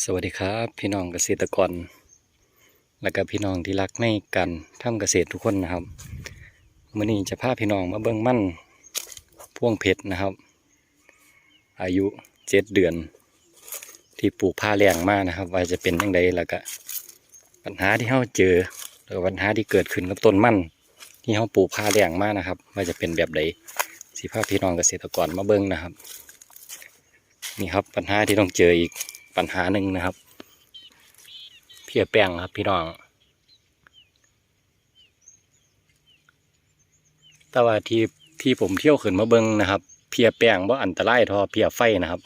สวัสดีครับพี่น้องเกษตรกร และก็พี่น้องที่รักในการทำเกษตรทุกคนนะครับมื่อนี้จะพาพี่น้องมาเบิ่งมั่นพ่วงเพชรนะครับ อายุเจ็ดเดือน ที่ปลูกผ้าแรงมากนะครับ ว่าจะเป็นยังไงแล้วก็ปัญหาที่เขาเจอแล้วก็ปัญหาที่เกิดขึ้นกับต้นมั่นที่เขาปลูกผ้าแรงมากนะครับ ว่าจะเป็นแบบใดสิพาพี่น้องเกษตรกรมาเบิ่งนะครับ นี่ครับปัญหาที่ต้องเจออีก ปัญหาหนึ่งนะครับ เพียแป้งครับพี่น้อง แต่ว่าที่ที่ผมเที่ยวขึ้นมาเบิ้งนะครับ เพียแป้งว่าอันตรายทอเพียไฟนะครับ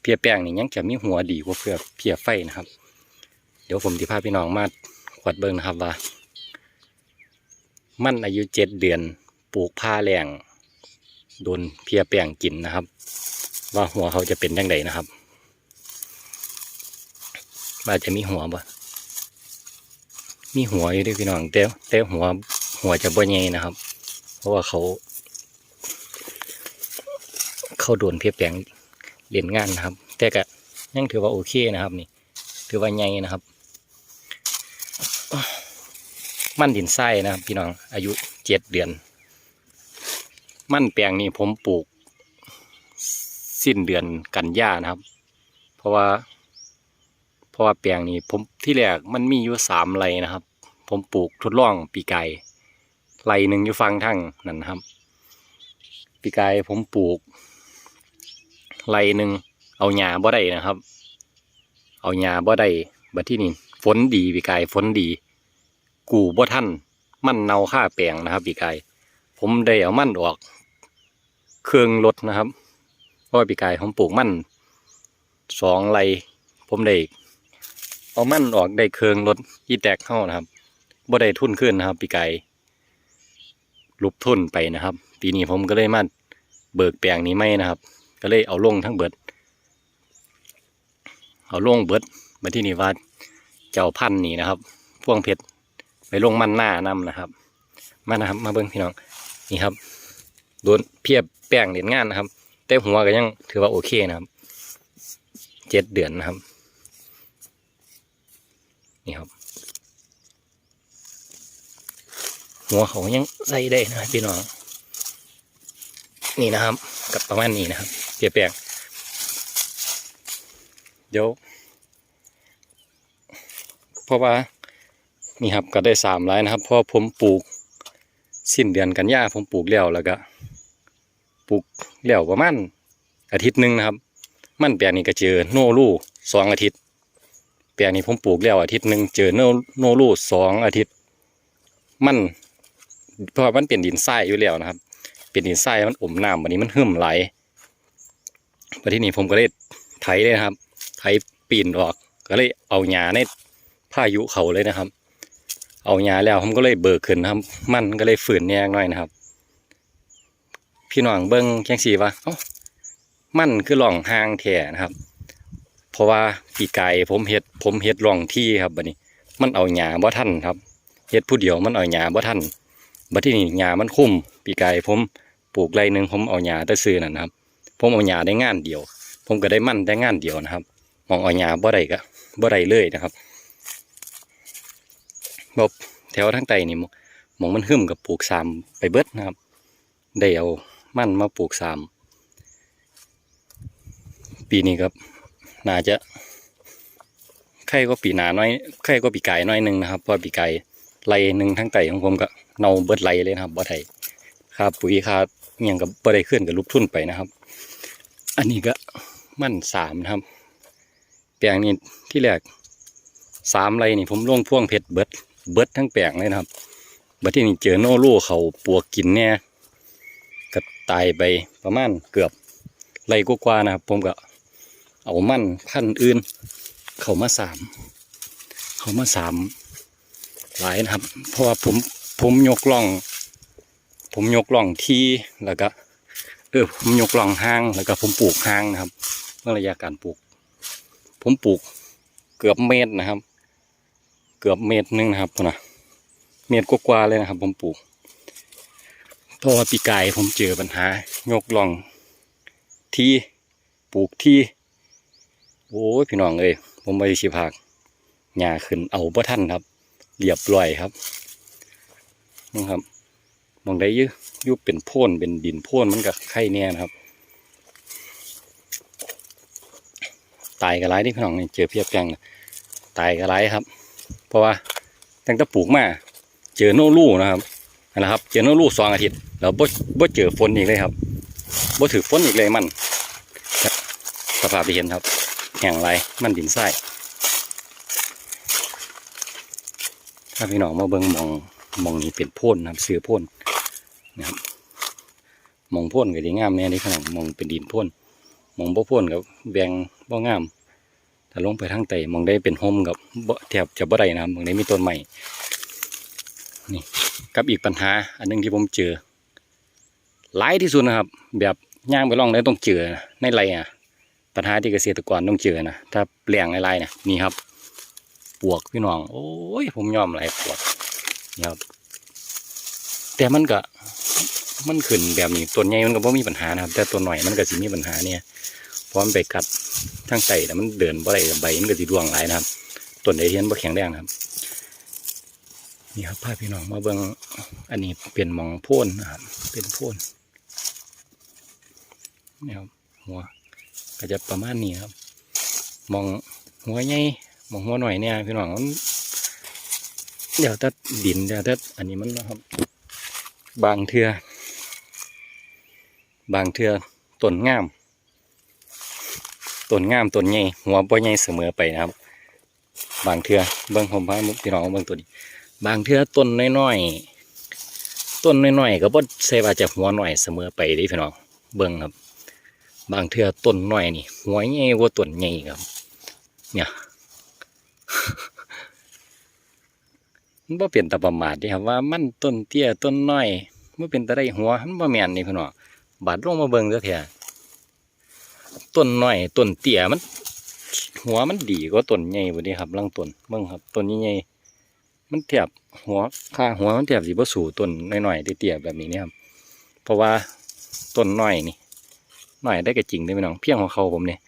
เพียแป้งนี่ยังจะมีหัวดีกว่าเพื่อเพียไฟนะครับ เดี๋ยวผมจะพาพี่น้องมาขวดเบิ้งนะครับว่า มันอายุเจ็ดเดือนปลูกผ้าแรงโดนเพียแป้งกินนะครับ ว่าหัวเขาจะเป็นยังไงนะครับ ว่าจะมีหัวบ่มีหัวอยู่ด้วยพี่น้องแต่แต่หัว หัวจะบ่ใหญ่นะครับ เพราะว่าเขา เขาโดนเพียบแปลงเล่นงานนะครับ แต่ก็ยังถือว่าโอเคนะครับนี่ ถือว่าใหญ่นะครับ มันดินไส้นะครับ พี่น้อง อายุเจ็ดเดือน มันแปลงนี้ผมปลูก สิ้นเดือนกันยานะครับ เพราะว่า เพราะว่าแปลงนี้ผมที่แรกมันมีอยู่สามไรนะครับ ผมปลูกทดลองปีไก่ไรหนึ่งอยู่ฟังทั้งนั่นนะครับ ปีไก่ผมปลูกไรหนึ่งเอาหญ้าบ่ได้นะครับ เอาหญ้าบ่ได้บัดที่นี่ฝนดีปีไก่ฝนดี กูบ่ท่านมันเนาค่าแปลงนะครับปีไก่ผมได้เอามันออก เครื่องรถนะครับเพราะปีไก่ผมปลูกมันสองไรผมได้ เอามันออกได้เคืองรถอีแตกเข้านะครับบ่ได้ทุนขึ้นนะครับ ปีไก่ลุบทุนไปนะครับ ปีนี้ผมก็เลยมาเบิกแปลงนี้ไม่นะครับ ก็เลยเอาลงทั้งเบิด เอาลงเบิดมาที่นี่ว่าเจ้าพันนี่นะครับพ่วงเพชรไปลงมันหน้านำนะครับ มานะครับ มาเบิ้งพี่น้องนี่ครับโดนเพียบแป้งเหรียญงานนะครับ แต่หัวก็ยังถือว่าโอเคนะครับเจ็ดเดือนนะครับ นี่ครับ หัวเขายังใส่ได้นะพี่น้อง นี่นะครับ กับประมาณนี้นะครับเปียแปลงเดี๋ยวเพราะว่านี่ครับก็ได้สามไร่นะครับ เพราะผมปลูกสิ้นเดือนกันยาผมปลูกแล้วแล้วก็ปลูกแล้วประมาณอาทิตย์หนึ่งนะครับ มันแปลงนี้ก็เจอโนรูสองอาทิตย์ แปลงนี้ผมปลูกแล้วอาทิตย์หนึ่งเจอโนโนรูสองอาทิตย์ มันเพราะว่ามันเป็นดินทรายอยู่แล้วนะครับ เป็นดินทรายมันอมน้ำวันนี้มันหึ่มไหลวันที่นี้ผมก็เลยไถเลยนะครับ ไถปีนออก ก็เลยเอาหญ้าในพายุเขาเลยนะครับ เอาหญ้าแล้วผมก็เลยเบิกขึ้นนะครับ มันก็เลยฝืนแยงหน่อยนะครับ พี่น้องเบิ้งแข้งสีวะเอ้ามันคือหล่องหางแท่นะครับ เพราะว่าปีกายผมเฮ็ดผมเฮ็ดร่องที่ครับบัดนี้ มันเอาหญ้าบ่ทันครับเฮ็ดผู้เดียวมันเอาหญ้าบ่ทันบัดที่นี่หญ้ามันคุ้มปีกายผมปลูกไรหนึ่งผมเอาหญ้าแต่ซื้อนั่นนะครับ ผมเอาหญ้าได้งานเดียว ผมก็ได้มันได้งานเดียวนะครับมองเอาหญ้าบ่ได้ก็บ่ได้เลยนะครับบบแถวทางใต้นี่มองมันหึมกับปลูกสามไปเบิดนะครับได้เอามันมาปลูกสามปีนี้ครับ น่าจะไข่ก็ปีหนาน้อยไข่ก็ปีไก่น้อยหนึ่งนะครับเพราะปีไก่ไรหนึ่งทั้งไก่ของผมก็เน่าเบิดไรเลยนะครับบ่ไทยค่าปุ๋ยค่าอย่างกับบ่ได้ขึ้นกับลุกทุนไปนะครับ อันนี้ก็มั่นสามนะครับแปลงนี้ที่แรกสามไรนี่ผมลงพ่วงเพชรเบิดเบิดทั้งแปลงเลยนะครับบัดที่นี่เจอโนโลูเขาปวกกินเนี่ยก็ตายไปประมาณเกือบไรกว่าๆนะครับ ผมก็ เอามั่นพันอื่น เขามาสาม เขามาสามหลายนะครับ เพราะว่าผมผมยกล่อง ผมยกล่องที่แล้วก็เออผมยกล่องห้างแล้วก็ผมปลูกห้างนะครับเมื่อระยะการปลูก ผมปลูกเกือบเมตรนะครับ เกือบเมตรนึงนะครับนนะเมตรกว่าๆเลยนะครับ ผมปลูกเพราะว่าปีกายผมเจอปัญหายกล่องที่ปลูกที่ โอ้ยพี่น้องเอ้ยผมไปสิพากหญ้าขึ้นเอาบ่ทันครับเรียบร้อยครับนะครับมองได้ยืยุบเป็นโพ่นเป็นดินโพ่นมันกับไข่เนี่ยนะครับ ตายกระไรที่พี่น้องนี่เจอเพียบแปลงน่ะตายกระไรครับ เพราะว่าตั้งแต่ปลูกมาเจอโนรูนะครับนะครับ เจอโนรูสองอาทิตย์แล้วบ่บ่เจอฝนอีกเลยครับบ่ถือฝนอีกเลยมันสภาพที่เห็นครับ แห้งไรมันดินทรายถ้าพี่น้องมาเบิ่งมองมองนี้เป็นพ่นนะครับเสือพ่นนะครับมองพ่นก็ดีงามแน่นี่พี่น้องมองเป็นดินพ่นมองบ่พ่นกับแบงบ่งามถ้าลงไปทางใต้หมองได้เป็นโฮมกับแทบจะบ่ได้นะครับมองได้มีต้นใหม่นี่กับอีกปัญหา อันหนึงที่ผมเจอหลายที่สุดนะครับ แบบย่างไปล่องได้ต้องเจอในไรอะ ปัญหาที่เกษตรกรต้องเจอนะถ้าแปลงไรๆนะนี่ครับ ปวกพี่น้อง โอ้ยผมยอมหลายปวกนี่ครับ แต่มันก็มันขึ้นแบบนี้ต้นใหญ่มันก็บ่มีปัญหานะครับ แต่ตัวหน่อยมันก็สิมีปัญหาเนี่ยเพราะมันไปกัดทั้งไตแต่มันเดินบ่ได้ใบมันก็สิร่วงหลายนะครับต้นใดที่มันบ่แข็งแรงนะครับนี่ครับพาพี่น้องมาเบิ่งอันนี้เป็นหมองโพ่นนะครับเป็นโพ่นนี่ครับหัว ก็จะประมาณนี้ครับ มองหัวใหญ่มองหัวหน่อยเนี่ยพี่น้องมันเดี๋ยวถ้าดินเดี๋ยวถ้าอันนี้มันนะครับ บางเทือบางเทือต้นงามต้นงามต้นใหญ่หัวบ่ใหญ่เสมอไปนะครับ บางเทือเบิ่งผมพาพี่น้องเบิ่งตัวนี้ บางเทือต้นน้อยๆต้นน้อยๆก็บ่ใช่ว่าจะหัวหน้อยเสมอไปด้พี่น้องเบิ่งครับ บางเทือต้นหน้อยนี่หัวใหญ่กว่าต้นใหญ่ครับ เนี่ยมันบ่เป็นตาประมาทดิครับว่ามันต้นเตี้ยต้นน้อยมันเป็นตาได้หัวมันบ่แม่นนี่พี่น้องบาดลงมาเบิ่งเด้อเถอะต้นน้อยต้นเตี้ยมัน หัวมันดีกว่าต้นใหญ่บ่ด้ครับลังต้นเบิ่งครับต้นใหญ่มันเทียบหัวค่าหัวมันเทียบสิบ่สูต้นน้อยๆเตี้ยๆแบบนี้เนี่ยครับเพราะว่าต้นน้อยนี่ หน้อยได้ก็จริงเด้อพี่น้องเพียงของเขาผมเนี่ย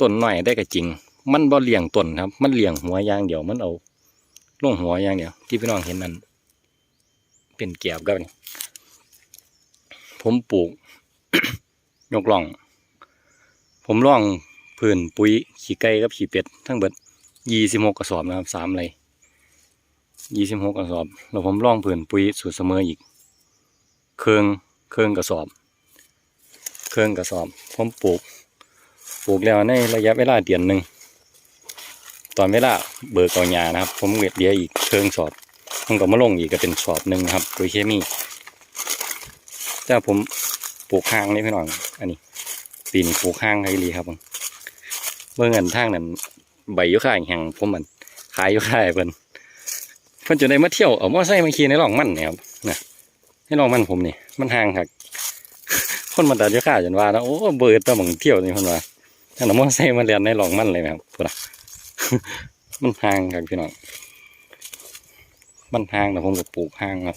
ต้นหน้อยได้ก็จริง มันบ่เลี้ยงต้นครับ มันเลี้ยงหัวอย่างเดียวมันเอาลงหัวอย่างเดียวที่พี่น้องเห็นนั่นเป็นแกบกับนี่ผมปลูก ยกล่อง ผมล่องพื้นปุ๋ยขี้ไก่กับขี้เป็ดทั้งเบิดยี่สิบหกกระสอบนะครับสามไรยี่สิบหกกระสอบ แล้วผมล่องพื้นปุ๋ยสูตรเสมออีก เครื่องเครื่องกระสอบ เครื่องกระสอบผมปลูก ปลูกแล้วในระยะเวลาเดือนหนึ่งตอนเวลาเบิกเอาหญ้านะครับ ผมเก็บเดียอีกเครื่องสอบผมก็มาลงอีกก็เป็นสอบหนึ่งครับปุ๋ยเคมีแต่ผมปลูกข้างนี่พี่น้องอันนี้ปีนี้ปลูกข้างให้ดีครับผมเมื่อเงินทางนั้นใบยุค่ายแห่งผมมันขายยุค่ายเพิ่นเพิ่นจะได้มาเที่ยวเอามอไซค์มาขี่ในหลองมันเนี่ยครับนะในหลองมันผมนี่มันห่างครับ คนมาตัดอยุค่าจนว่านะโอ้เบิดตะหมองเที่ยวนี่เพิ่นว่าถ้าเอามอไซค์มาเรียนในหลองมันเลยไหมครับพูดนะมันห่างครับพี่น้องมันห่างแต่ผมก็ปลูกห่างครับ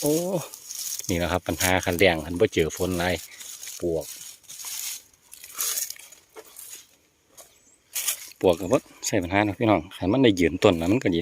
โอ้นี่แหละครับ ปัญหาคันแดงคันบ่เจอฝนไรปวก ปวกกับว่าใส่ปัญหาเนาะพี่น้องขันมันได้ยืนต้นนะมันก็ดี